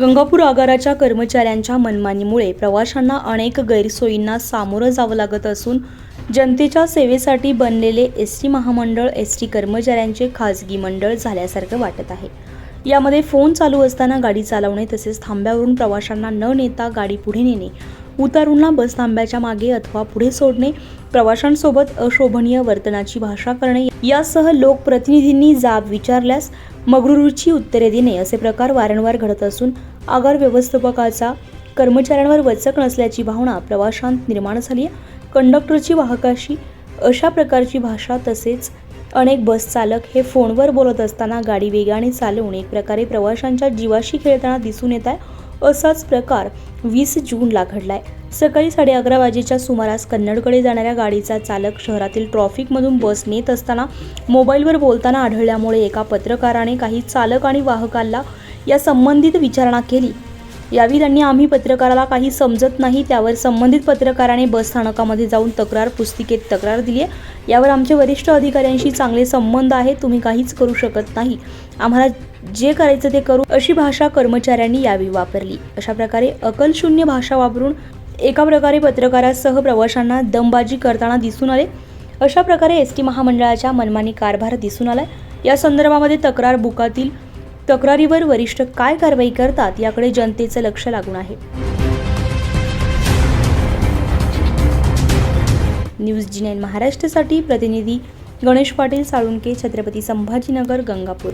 गंगापूर आगाराच्या कर्मचाऱ्यांच्या मनमानीमुळे प्रवाशांना अनेक गैरसोयींना सामोरं जावं लागत असून जनतेच्या सेवेसाठी बनलेले एस टी महामंडळ एस टी कर्मचाऱ्यांचे खाजगी मंडळ झाल्यासारखं वाटत आहे. यामध्ये फोन चालू असताना गाडी चालवणे तसेच थांब्यावरून प्रवाशांना न नेता गाडी पुढे नेणे उतारूंना बस थांब्याच्या मागे अथवा पुढे सोडणे प्रवाशांसोबत अशोभनीय वर्तनाची भाषा करणे यासह लोकप्रतिनिधींनी जाब विचारल्यास मगरुरूची उत्तरे देणे असे प्रकार वारंवार घडत असून आगार व्यवस्थापकाचा कर्मचाऱ्यांवर वचक नसल्याची भावना प्रवाशांत निर्माण झाली आहे. कंडक्टरची वाहकाशी अशा प्रकारची भाषा तसेच अनेक बस चालक हे फोनवर बोलत असताना गाडी वेगाने चालवून एक प्रकारे प्रवाशांच्या जीवाशी खेळताना दिसून येत आहे. असाच प्रकार वीस जूनला घडलाय. सकाळी साडे अकरा वाजेच्या सुमारास कन्नडकडे जाणाऱ्या गाडीचा चालक शहरातील ट्रॉफिकमधून बस नेत असताना मोबाईलवर बोलताना आढळल्यामुळे एका पत्रकाराने काही चालक आणि वाहकाला या संबंधित विचारणा केली. यावेळी त्यांनी आम्ही पत्रकाराला काही समजत नाही त्यावर संबंधित पत्रकाराने बस स्थानकामध्ये जाऊन तक्रार पुस्तिकेत तक्रार दिली आहे यावर आमचे वरिष्ठ अधिकाऱ्यांशी चांगले संबंध आहे तुम्ही काहीच करू शकत नाही. आम्हाला जे करायचं ते करू अशी भाषा कर्मचाऱ्यांनी यावेळी वापरली. अशा प्रकारे अकलशून्य भाषा वापरून एका प्रकारे पत्रकारासह प्रवाशांना दमबाजी करताना दिसून आले. अशा प्रकारे एस टी महामंडळाच्या मनमानी कारभार दिसून आलाय. या संदर्भामध्ये तक्रार बुकातील तक्रारीवर वरिष्ठ काय कारवाई करतात याकडे जनतेचं लक्ष लागून आहे. न्यूज जी नाईन महाराष्ट्रासाठी प्रतिनिधी गणेश पाटील साळुंके छत्रपती संभाजीनगर गंगापूर.